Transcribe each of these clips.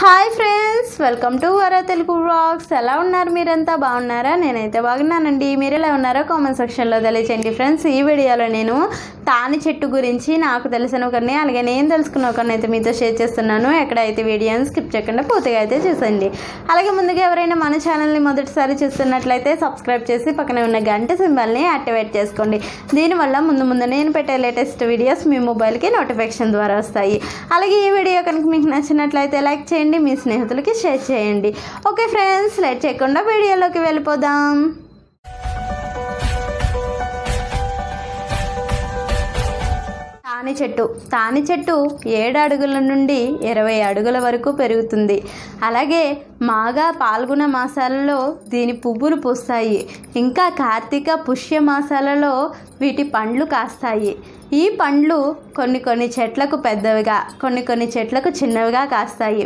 Hi friends welcome to వర Telugu blogs ఎలా ఉన్నారు మీరంతా? బాగున్నారా? నేనైతే బాగున్నానండి. మీరు ఎలా ఉన్నారో కామెంట్ సెక్షన్లో తెలియచేయండి ఫ్రెండ్స్. ఈ వీడియోలో నేను తాని చెట్టు గురించి నాకు తెలిసిన ఒకరిని అలాగే నేను తెలుసుకున్న ఒకరిని అయితే మీతో షేర్ చేస్తున్నాను. ఎక్కడైతే వీడియోని స్కిప్ చేయకుండా పూర్తిగా అయితే చూసండి. అలాగే ముందుగా ఎవరైనా మన ఛానల్ని మొదటిసారి చూస్తున్నట్లయితే సబ్స్క్రైబ్ చేసి పక్కనే ఉన్న గంట సింబల్ని యాక్టివేట్ చేసుకోండి. దీనివల్ల ముందు ముందు నేను పెట్టే లేటెస్ట్ వీడియోస్ మీ మొబైల్కి నోటిఫికేషన్ ద్వారా వస్తాయి. అలాగే ఈ వీడియో కనుక మీకు నచ్చినట్లయితే లైక్ చేయండి. మీ స్నేహితులకి షేర్ చేయండి. ఓకే ఫ్రెండ్స్ లేట్ చేయకుండా వీడియోలోకి వెళ్ళిపోదాం. తాని చెట్టు తాని చెట్టు ఏడు అడుగుల నుండి ఇరవై అడుగుల వరకు పెరుగుతుంది. అలాగే మాగా పాల్గొన మాసాలలో దీని పువ్వులు పూస్తాయి. ఇంకా కార్తీక పుష్య మాసాలలో వీటి పండ్లు కాస్తాయి. ఈ పండ్లు కొన్ని కొన్ని చెట్లకు పెద్దవిగా కొన్ని కొన్ని చెట్లకు చిన్నవిగా కాస్తాయి.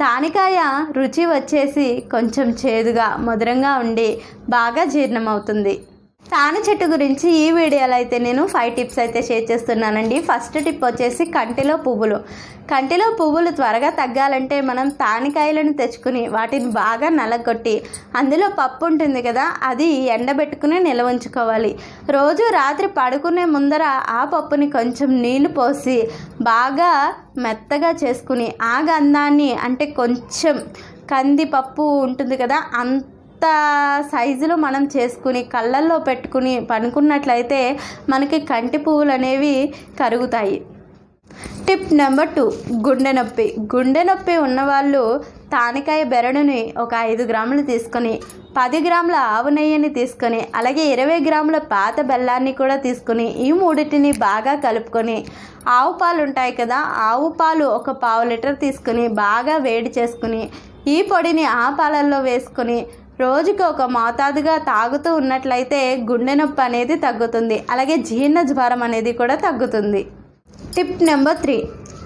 తానికాయ రుచి వచ్చేసి కొంచెం చేదుగా మధురంగా ఉండి బాగా జీర్ణమవుతుంది. తాను చెట్టు గురించి ఈ వీడియోలో అయితే నేను ఫైవ్ టిప్స్ అయితే షేర్ చేస్తున్నానండి. ఫస్ట్ టిప్ వచ్చేసి కంటిలో పువ్వులు. కంటిలో పువ్వులు త్వరగా తగ్గాలంటే మనం తానికాయలను తెచ్చుకుని వాటిని బాగా నలగొట్టి అందులో పప్పు ఉంటుంది కదా అది ఎండబెట్టుకుని నిల్వ ఉంచుకోవాలి. రోజు రాత్రి పడుకునే ముందర ఆ పప్పుని కొంచెం నీళ్ళు పోసి బాగా మెత్తగా చేసుకుని ఆ గంధాన్ని అంటే కొంచెం కందిపప్పు ఉంటుంది కదా అంత అంత సైజులో మనం చేసుకుని కళ్ళల్లో పెట్టుకుని పనుకున్నట్లయితే మనకి కంటి పువ్వులు అనేవి కరుగుతాయి. టిప్ నెంబర్ టూ గుండె నొప్పి. గుండె నొప్పి ఉన్నవాళ్ళు తానికాయ బెరడుని ఒక ఐదు గ్రాములు తీసుకొని పది గ్రాముల ఆవు నెయ్యిని తీసుకొని అలాగే ఇరవై గ్రాముల పాత బెల్లాన్ని కూడా తీసుకొని ఈ మూడింటిని బాగా కలుపుకొని ఆవు పాలు ఉంటాయి కదా ఆవు పాలు ఒక పావు లీటర్ తీసుకొని బాగా వేడి చేసుకుని ఈ పొడిని ఆ పాలల్లో వేసుకొని రోజుకి ఒక మోతాదుగా తాగుతూ ఉన్నట్లయితే గుండె నొప్పి అనేది తగ్గుతుంది. అలాగే జీర్ణ జ్వరం అనేది కూడా తగ్గుతుంది. Tip number three.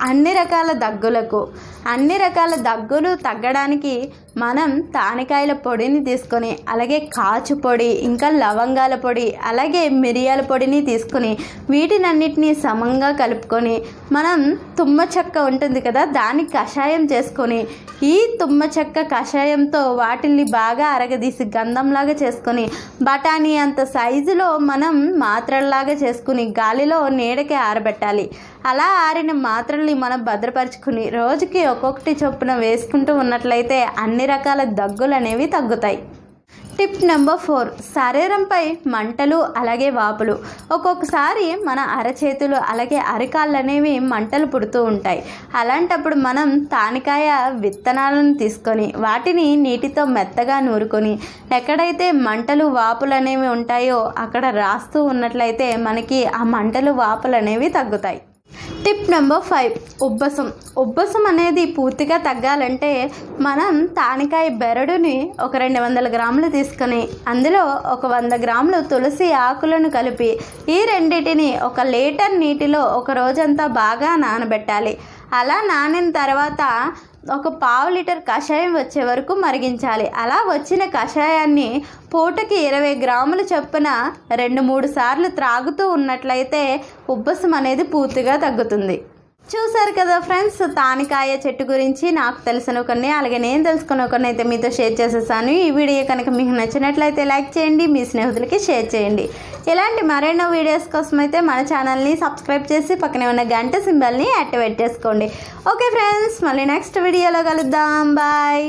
అన్ని రకాల దగ్గులకు అన్ని రకాల దగ్గులు తగ్గడానికి మనం తానికాయల పొడిని తీసుకొని అలాగే కాచు పొడి ఇంకా లవంగాల పొడి అలాగే మిరియాల పొడిని తీసుకొని వీటినన్నిటినీ సమంగా కలుపుకొని మనం తుమ్మ చెక్క ఉంటుంది కదా దాన్ని కషాయం చేసుకొని ఈ తుమ్మ చెక్క కషాయంతో వాటిల్ని బాగా అరగదీసి గంధంలాగా చేసుకొని బఠానీ అంత సైజులో మనం మాత్రల్లాగా చేసుకుని గాలిలో నీడకి ఆరబెట్టాలి. అలా ఆరిన మాత్రల్ని మనం భద్రపరుచుకుని రోజుకి ఒక్కొక్కటి చొప్పున వేసుకుంటూ ఉన్నట్లయితే అన్ని అన్ని రకాల దగ్గులు అనేవి తగ్గుతాయి. టిప్ నెంబర్ ఫోర్ శరీరంపై మంటలు అలాగే వాపులు. ఒక్కొక్కసారి మన అరచేతులు అలాగే అరికాళ్ళు అనేవి మంటలు పుడుతూ ఉంటాయి. అలాంటప్పుడు మనం తానికాయ విత్తనాలను తీసుకొని వాటిని నీటితో మెత్తగా నూరుకొని ఎక్కడైతే మంటలు వాపులు అనేవి ఉంటాయో అక్కడ రాస్తూ ఉన్నట్లయితే మనకి ఆ మంటలు వాపులు అనేవి తగ్గుతాయి. టిప్ నెంబర్ ఫైవ్ ఉబ్బసం. ఉబ్బసం అనేది పూర్తిగా తగ్గాలంటే మనం తానికాయ బెరడుని ఒక రెండు వందల గ్రాములు తీసుకొని అందులో ఒక వంద గ్రాములు తులసి ఆకులను కలిపి ఈ రెండింటిని ఒక లీటర్ నీటిలో ఒక రోజంతా బాగా నానబెట్టాలి. అలా నానిన తర్వాత ఒక పావు లీటర్ కషాయం వచ్చే వరకు మరిగించాలి. అలా వచ్చిన కషాయాన్ని పూటకి ఇరవై గ్రాముల చొప్పున రెండు మూడు సార్లు త్రాగుతూ ఉన్నట్లయితే ఉబ్బసం అనేది పూర్తిగా తగ్గుతుంది. చూసారు కదా ఫ్రెండ్స్ తానికాయ చెట్టు గురించి నాకు తెలిసిన కొన్ని అలాగే నేను తెలుసుకున్న కొన్ని అయితే మీతో షేర్ చేసేసాను. ఈ వీడియో కనుక మీకు నచ్చినట్లయితే లైక్ చేయండి మీ స్నేహితులకి షేర్ చేయండి. ఇలాంటి మరెన్నో వీడియోస్ కోసం అయితే మన ఛానల్ని సబ్స్క్రైబ్ చేసి పక్కనే ఉన్న గంట సింబల్ని యాక్టివేట్ చేసుకోండి. ఓకే ఫ్రెండ్స్ మళ్ళీ నెక్స్ట్ వీడియోలో కలుద్దాం. బాయ్.